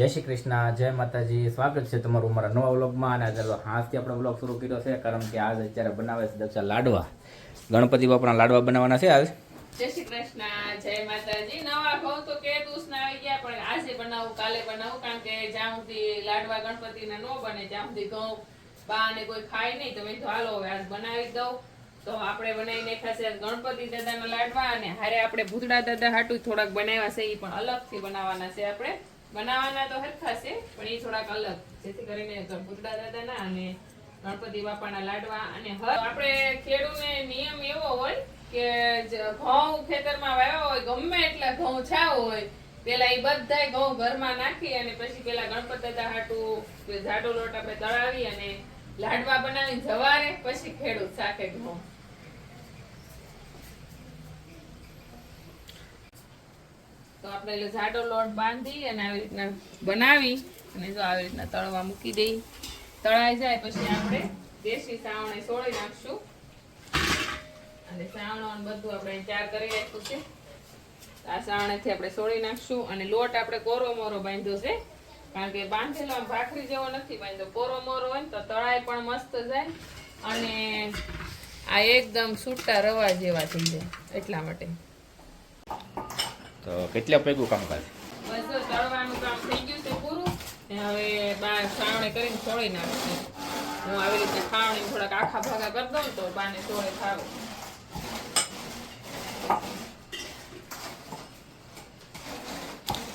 જય શ્રી કૃષ્ણ, જય માતાજી. સ્વાગત છે તમારું મારા નવા વ્લોગમાં. અને આજે હાથથી આપણે વ્લોગ શરૂ કર્યો છે, કારણ કે આજ અત્યારે બનાવે છે દક્ષા લાડવા. ગણપતિ બાપાના લાડવા બનાવવાના છે આજ. જય જય તો જ્યાં નો બને સુધી ઘઉં બા ને કોઈ ખાય નહીં. તો મેં કીધું, હાલો, હવે આજ બનાવી દઉં. તો આપણે બનાવી નાખ્યા છે ગણપતિ દાદાના લાડવા, અને હારે આપણે ભૂતડા દાદા હાટું થોડાક બનાવ્યા છે એ પણ અલગથી બનાવવાના છે આપણે. બનાવવાના તો હરખા છે, પણ એ થોડાક અલગ. જેથી કરીને ભૂતડા દાદાના અને ગણપતિ બાપાના લાડવા અને હર. આપણે ખેડૂને નિયમ એવો હોય કે ઘઉં ખેતરમાં વાવ્યા હોય, ગમે એટલા ઘઉં છાવ હોય, પેલા એ બધા ઘઉં ઘરમાં નાખી અને પછી પેલા ગણપતિ દાદા હાટું જાડો લોટ આપણે દળાવી અને લાડવા બનાવીને જવારે, પછી ખેડૂત સાથે ઘઉં. આપણે એટલે જાડો લોટ બાંધી અને આવી રીતના બનાવી અને જો આવી રીતના તળવા મૂકી દઈ. તળાઈ જાય પછી આપણે દેશી સાવણે સોળી નાખશું. અને સાવણો બધું આપણે ચાર કરી રાખ્યું છે. આ સાવણેથી આપણે સોળી નાખશું અને લોટ આપણે કોરો મોરો બાંધ્યો છે. કારણ કે બાંધેલો આમ ભાખરી જેવો નથી બાંધ્યો. કોરો મોરો હોય તો તળાઈ પણ મસ્ત જાય. અને આ એકદમ છૂટા રવા જેવા થઈ જાય એટલા માટે. તો કેટલા પૈકું કામકાજ? બસ તળવાનું કામ થઈ ગયું છે પૂરું. હવે બા સાવણે કરીને છોડી નાખશે. હું આવી રીતે ખાવણી થોડાક આખા ભાગા કરી દઉં તો બાને છોડે ખાવે.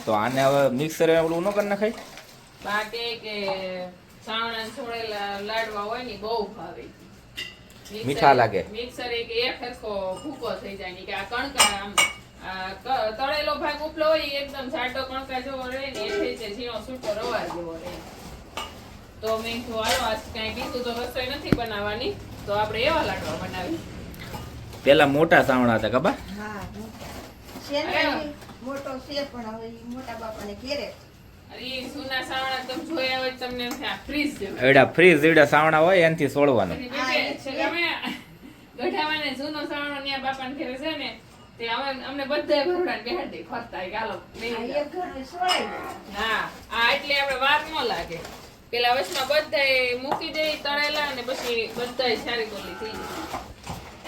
તો આને હવે મિક્સર ઓલું ન કરી નખાય? બા કે સાવણા છોડેલા લાડવા હોય ને બહુ ભાવે. મીઠા લાગે. મિક્સર એક એક હરખો ભૂકો થઈ જાય ને કે આ કણકા આમ તળેલો ભાગ ઉપલો હોય એકદમ જાડો કણકા જેવો રહે ને એટલે જે ઝીણો સૂટો રવા જેવો રહે. તો મેં કીધું હાલો આજ કાંઈ બીજું તો રસોઈ નથી બનાવવાની. તો આપણે એવા લાડવા બનાવી પેલા મોટા સાવણા હતા કબા હા મોટા. છે પણ હવે મોટા બાપાને ઘેરે. ફ્રીજ એડા એડા સાવણા હોય એનાથી સોળવાનું. જૂનો સાવણો ન્યા બાપાને ઘરે છે ને તે અમે અમને બધાય ભરડાને બેહાડી ફરતા કે હાલો લઈ આ જાઓ. એક ઘરે સોળાઈ જાય. હા આ એટલે આપણે વાર ન લાગે. પેલા વચમાં બધાય મૂકી દે તળેલા અને પછી બધાય સારી ગોલી થઈ જાય.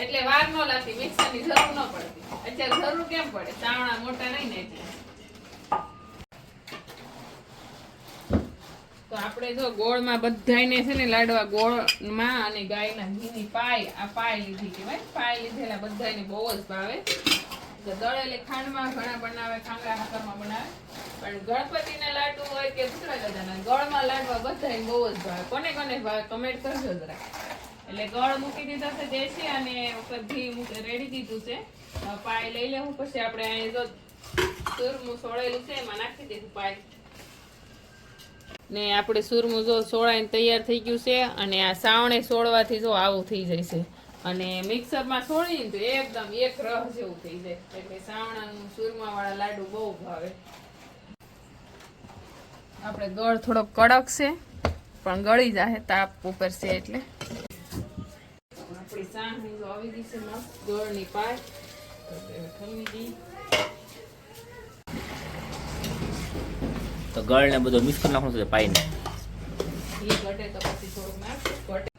એટલે વાર ન લાગતી મિક્સરની જરૂર ન પડતી. અત્યારે જરૂર કેમ પડે? ચાવણા મોટા નહીં ને એટલે. તો આપણે જો ગોળમાં બધાયને છે ને લાડવા ગોળમાં અને ગાયના ઘીની પાય આ પાય લીધી કહેવાય પાય લીધેલા બધાને બહુ જ ભાવે. તો દળેલી ખાંડમાં ઘણા બનાવે ખાંગા હાકરમાં બનાવે. પણ ગણપતિના લાડુ હોય કે ભૂતળા દાદાના, ગળમાં લાડવા બધા બહુ જ ભાવે. કોને કોને ભાવે કમેન્ટ કરજો જરા એટલે ગળ મૂકી દીધા છે દેશી અને ઉપર ઘી રેડી દીધું છે. પાય લઈ લેવું પછી આપણે અહીં જો સુરમું સોળેલું છે, એમાં નાખી દીધું પાય ને આપણે સુરમું જો સોળાઈને તૈયાર થઈ ગયું છે અને આ સાવણે સોળવાથી જો આવું થઈ જાય છે. અને મિક્સરમાં સોળીને તો એકદમ એક રહ જેવું થઈ જાય. એટલે સાવણાનું સુરમાવાળા લાડુ બહુ ભાવે. આપણે ગળ થોડો કડક છે પણ ગળી જાય તાપ ઉપર છે એટલે. આપણી સાહણી તો આવી ગઈ છે મસ્ત ગળની પાય તો હવે ઠલવી દઈ તો ગળ ને બધું મિક્સ કરી નાખવાનું છે પાઈને. ઘી ઘટે તો પછી થોડુંક નાખશું. ઘટે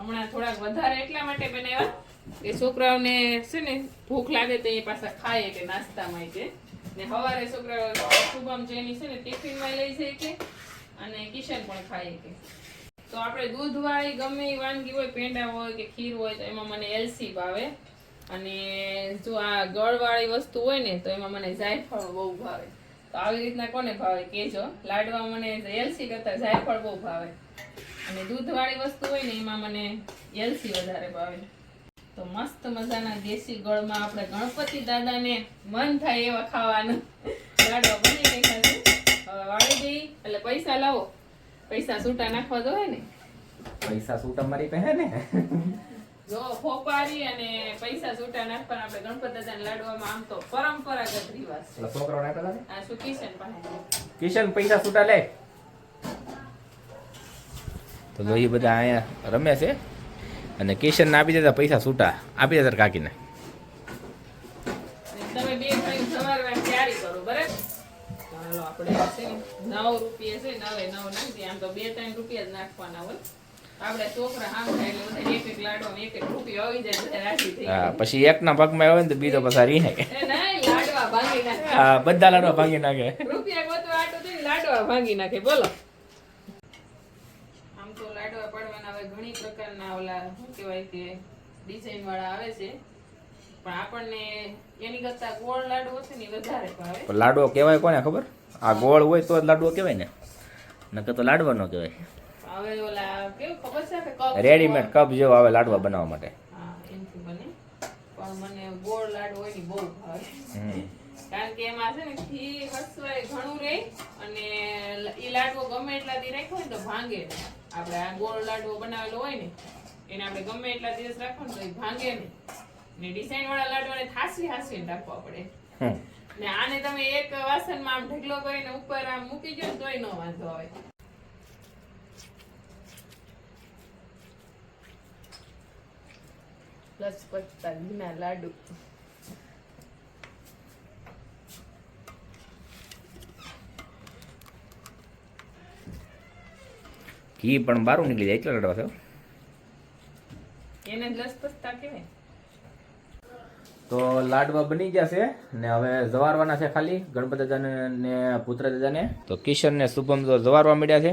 હમણાં થોડાક વધારે એટલા માટે બનાવ્યા. કે છોકરાઓને છે ને ભૂખ લાગે તો એ પાછા ખાય કે નાસ્તામાં છે. ને સવારે છોકરાઓ શુભમ જેની છે ને ટિફિનમાં લઈ જાય કે અને કિશન પણ ખાય કે તો આપણે દૂધવાળી ગમે એ વાનગી હોય, પેંડા હોય કે ખીર હોય તો એમાં મને એલસી ભાવે અને જો આ ગળવાળી વસ્તુ હોય ને તો એમાં મને જાયફળ બહુ ભાવે. તો આવી રીતના કોને ભાવે? કેજો. લાડવા મને એલસી કરતા જાયફળ બહુ ભાવે. અને દૂધવાળી વસ્તુ હોય ને એમાં મને એલસી વધારે ભાવે. તો મસ્ત મજાના દેશી ગળમાં આપણે ગણપતિ દાદાને મન થાય એવા ખાવાનું. લાડવા બની નાખ્યા છે. હવે વાળી દઈ એટલે પૈસા લાવો. પૈસા છૂટા નાખવા દો ને. પૈસા સૂટ મારી પહે ને? જો ફોપારી અને પૈસા છૂટા નાખવાના આપણે ગણપતિ દાદાને લાડવામાં આમ તો પરંપરાગત રિવાજ છે. છોકરાઓને આપેલા આ શું કિશન પાસે? કિશન પૈસા છૂટા લે. તો જો એ બધા અહીંયા રમે છે. અને કિશનને આપી દેતા પૈસા છૂટા. આપી દેતા કાકીને. અને તમે બે ભાઈ સવાર તૈયારી કરો બરાબર? પડે ચાલો આપણે છે ને નવ રૂપિયા છે નવે નવ નાખી દઈએ. આમ તો બે ત્રણ રૂપિયા જ નાખવાના હોય. આપણે છોકરા આમ થાય એટલે બધા એક ના પછી ભાગમાં આવે ને તો બીજો પછી રહી નાખે. બધા લાડવા ભાંગી નાખે. રૂપિયા લાડવા ભાંગી નાખે. બોલો આમ તો લાડવા પાડવાના હવે ઘણી પ્રકારના ઓલા શું કહેવાય કે ડિઝાઇન વાળા આવે છે. પણ આપણને એની કરતા ગોળ લાડવો છે ને વધારે ભાવે. લાડવો કહેવાય કોને ખબર? આ ગોળ હોય તો જ લાડવો કહેવાય ને. નકર તો લાડવા ન કહેવાય. હવે ઓલા કેવું ખબર છે કે કપ રેડીમેડ કપ જેવો આવે લાડવા બનાવવા માટે. હા એમથી બને. પણ મને ગોળ લાડવો હોય ને બહુ ભાવે. કારણ કે એમાં છે ને ઘી હસવાય ઘણું રહે અને એ લાડવો ગમે એટલા દી રાખ્યો ને તો ભાંગે નહીં. આપણે આ ગોળ લાડવો બનાવેલો હોય ને એને આપણે ગમે એટલા દિવસ રાખો ને તો એ ભાંગે નહીં. ને ડિઝાઇન વાળા લાડવાને થાસી હાસીને રાખવા પડે. ને આને તમે એક વાસણમાં આમ ઢગલો કરીને ઉપર આમ મૂકી દો ને તોય ન વાંધો આવે. લચપચતા ઘીના લાડુ. ઘી પણ બારું નીકળી જાય એટલે લડવા થયો એને જ કહેવાય. તો લાડવા બની ગયા છે ને હવે જવારવાના છે ખાલી ગણપત દાદાને ને પુત્ર દાદાને. તો કિશન ને શુભમ તો જવારવા મળ્યા છે.